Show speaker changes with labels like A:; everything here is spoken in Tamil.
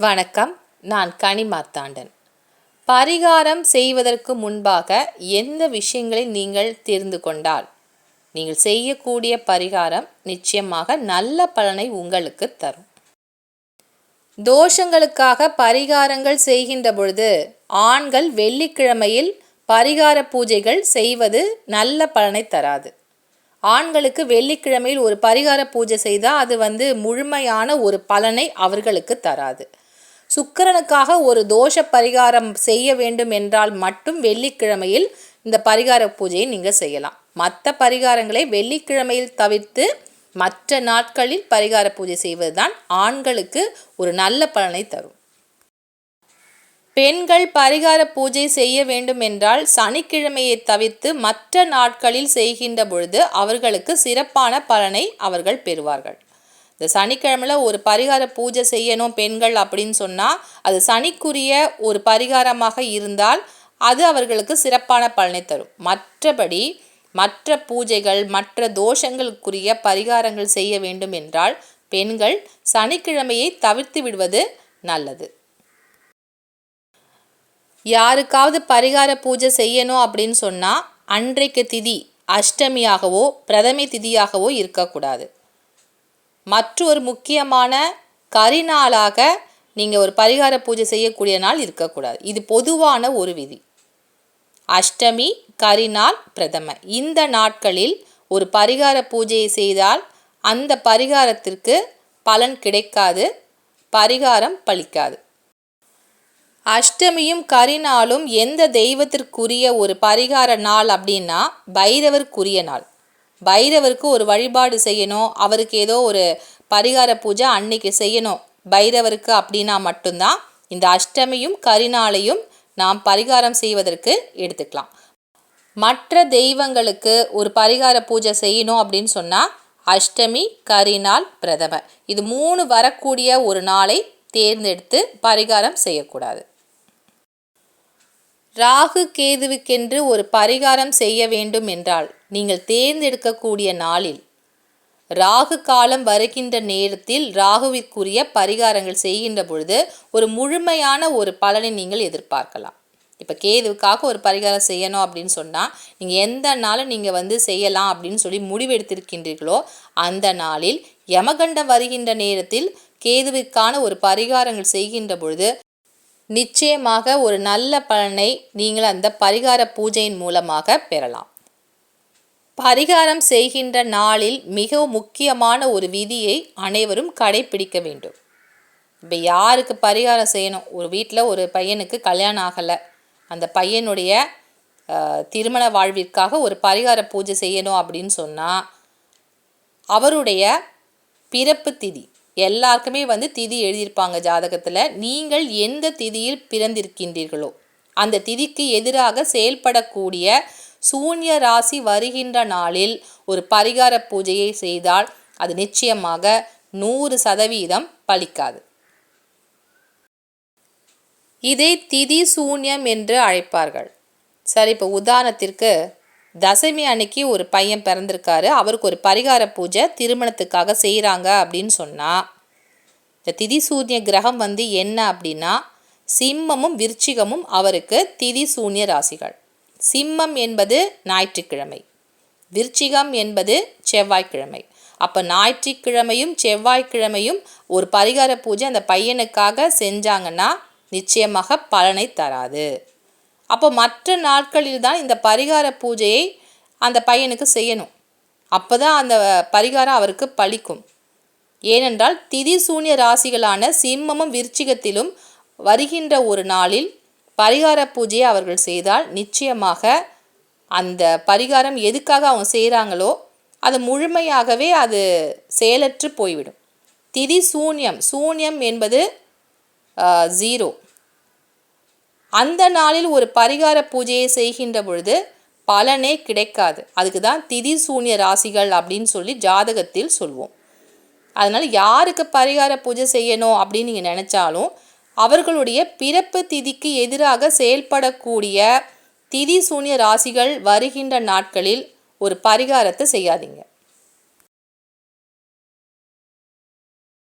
A: வணக்கம் நான் கனிமார்த்தாண்டன் பரிகாரம் செய்வதற்கு முன்பாக எந்த விஷயங்களை நீங்கள் தெரிந்து கொண்டால்? நீங்கள் செய்யக்கூடிய பரிகாரம் நிச்சயமாக நல்ல பலனை உங்களுக்கு தரும். தோஷங்களுக்காக பரிகாரங்கள் செய்கின்ற பொழுது ஆண்கள் வெள்ளிக்கிழமையில் பரிகார பூஜைகள் செய்வது நல்ல பலனை தராது. ஆண்களுக்கு வெள்ளிக்கிழமையில் ஒரு பரிகார பூஜை செய்தால் அது வந்து முழுமையான ஒரு பலனை அவர்களுக்கு தராது. சுக்கிரனுக்காக ஒரு தோஷ பரிகாரம் செய்ய வேண்டும் என்றால் மட்டும் வெள்ளிக்கிழமையில் இந்த பரிகார பூஜையை நீங்கள் செய்யலாம். மற்ற பரிகாரங்களை வெள்ளிக்கிழமையில் தவிர்த்து மற்ற நாட்களில் பரிகார பூஜை செய்வதுதான் ஆண்களுக்கு ஒரு நல்ல பலனை தரும். பெண்கள் பரிகார பூஜை செய்ய வேண்டும் என்றால் சனிக்கிழமையை தவிர்த்து மற்ற நாட்களில் செய்கின்ற பொழுது அவர்களுக்கு சிறப்பான பலனை அவர்கள் பெறுவார்கள். இந்த சனிக்கிழமையில் ஒரு பரிகார பூஜை செய்யணும் பெண்கள் அப்படின்னு சொன்னால் அது சனிக்குரிய ஒரு பரிகாரமாக இருந்தால் அது அவர்களுக்கு சிறப்பான பலனை தரும். மற்றபடி மற்ற பூஜைகள் மற்ற தோஷங்களுக்குரிய பரிகாரங்கள் செய்ய வேண்டும் என்றால் பெண்கள் சனிக்கிழமையை தவிர்த்து விடுவது நல்லது. யாருக்காவது பரிகார பூஜை செய்யணும் அப்படின்னு சொன்னால் அன்றைக்கு திதி அஷ்டமியாகவோ பிரதமை திதியாகவோ இருக்கக்கூடாது. மற்றொரு முக்கியமான கரிநாளாக நீங்கள் ஒரு பரிகார பூஜை செய்யக்கூடிய நாள் இருக்கக்கூடாது. இது பொதுவான ஒரு விதி. அஷ்டமி கரிநாள் பிரதம இந்த நாட்களில் ஒரு பரிகார பூஜையை செய்தால் அந்த பரிகாரத்திற்கு பலன் கிடைக்காது பரிகாரம் பலிக்காது அஷ்டமியும் கரிநாளும் எந்த தெய்வத்திற்குரிய ஒரு பரிகார நாள் அப்படின்னா பைரவருக்குரிய நாள். பைரவருக்கு ஒரு வழிபாடு செய்யணும். அவருக்கு ஏதோ ஒரு பரிகார பூஜை அன்னைக்கு செய்யணும். பைரவருக்கு அப்படின்னா மட்டும்தான் இந்த அஷ்டமியும் கரிநாளையும் நாம் பரிகாரம் செய்வதற்கு எடுத்துக்கலாம். மற்ற தெய்வங்களுக்கு ஒரு பரிகார பூஜை செய்யணும் அப்படின்னு சொன்னால் அஷ்டமி கரிநாள் பிரதம. இது மூணு வரக்கூடிய ஒரு நாளை தேர்ந்தெடுத்து பரிகாரம் செய்யக்கூடாது. ராகு கேதுவுக்கென்று ஒரு பரிகாரம் செய்ய வேண்டும் என்றால் நீங்கள் தேர்ந்தெடுக்கக்கூடிய நாளில் ராகு காலம் வருகின்ற நேரத்தில் ராகுவிற்குரிய பரிகாரங்கள் செய்கின்ற பொழுது ஒரு முழுமையான ஒரு பலனை நீங்கள் எதிர்பார்க்கலாம். இப்போ கேதுவுக்காக ஒரு பரிகாரம் செய்யணும் அப்படின்னு சொன்னால் நீங்கள் எந்த நாளும் நீங்கள் வந்து செய்யலாம் அப்படின்னு சொல்லி முடிவெடுத்திருக்கின்றீர்களோ அந்த நாளில் யமகண்டம் வருகின்ற நேரத்தில் கேதுவிற்கான ஒரு பரிகாரங்கள் செய்கின்ற பொழுது நிச்சயமாக ஒரு நல்ல பலனை நீங்கள் அந்த பரிகார பூஜையின் மூலமாக பெறலாம். பரிகாரம் செய்கின்ற நாளில் மிகவும் முக்கியமான ஒரு விதியை அனைவரும் கடைபிடிக்க வேண்டும். இப்போ யாருக்கு பரிகாரம் செய்யணும்? ஒரு வீட்டில் ஒரு பையனுக்கு கல்யாணம் ஆகலை. அந்த பையனுடைய திருமண வாழ்விற்காக ஒரு பரிகார பூஜை செய்யணும் அப்படின்னு சொன்னால் அவருடைய பிறப்பு திதி எல்லாருக்குமே வந்து திதி எழுதியிருப்பாங்க ஜாதகத்தில். நீங்கள் எந்த திதியில் பிறந்திருக்கின்றீர்களோ அந்த திதிக்கு எதிராக செயல்படக்கூடிய சூன்ய ராசி வருகின்ற நாளில் ஒரு பரிகார பூஜையை செய்தால் அது நிச்சயமாக நூறு சதவீதம் பலிக்காது. இதை திதி சூன்யம் என்று அழைப்பார்கள். சரி இப்போ உதாரணத்திற்கு தசமி அன்னைக்கு ஒரு பையன் பிறந்திருக்காரு. அவருக்கு ஒரு பரிகார பூஜை திருமணத்துக்காக செய்கிறாங்க அப்படின்னு சொன்னால் இந்த திதி சூன்ய கிரகம் வந்து என்ன அப்படின்னா சிம்மமும் விருச்சிகமும் அவருக்கு திதி சூன்ய ராசிகள். சிம்மம் என்பது ஞாயிற்றுக்கிழமை. விருச்சிகம் என்பது செவ்வாய்க்கிழமை. அப்போ ஞாயிற்றுக்கிழமையும் செவ்வாய்க்கிழமையும் ஒரு பரிகார பூஜை அந்த பையனுக்காக செஞ்சாங்கன்னா நிச்சயமாக பலனை தராது. அப்போ மற்ற நாட்களில் தான் இந்த பரிகார பூஜையை அந்த பையனுக்கு செய்யணும். அப்போ தான் அந்த பரிகாரம் அவருக்கு பழிக்கும் ஏனென்றால் திதி சூன்ய ராசிகளான சிம்மமும் விருச்சிகத்திலும் வருகின்ற ஒரு நாளில் பரிகார பூஜையை அவர்கள் செய்தால் நிச்சயமாக அந்த பரிகாரம் எதுக்காக அவங்க செய்கிறாங்களோ அது முழுமையாகவே அது செயலற்று போய்விடும். திதி சூன்யம். சூன்யம் என்பது ஜீரோ அந்த நாளில் ஒரு பரிகார பூஜையை செய்கின்ற பொழுது பலனே கிடைக்காது. அதுக்கு தான் திதி சூன்ய ராசிகள் அப்படின்னு சொல்லி ஜாதகத்தில் சொல்வோம். அதனால் யாருக்கு பரிகார பூஜை செய்யணும் அப்படின்னு நீங்கள் நினச்சாலும் அவர்களுடைய பிறப்பு திதிக்கு எதிராக செயல்படக்கூடிய திதி சூன்ய ராசிகள் வருகின்ற நாட்களில் ஒரு பரிகாரத்தை செய்யாதீங்க.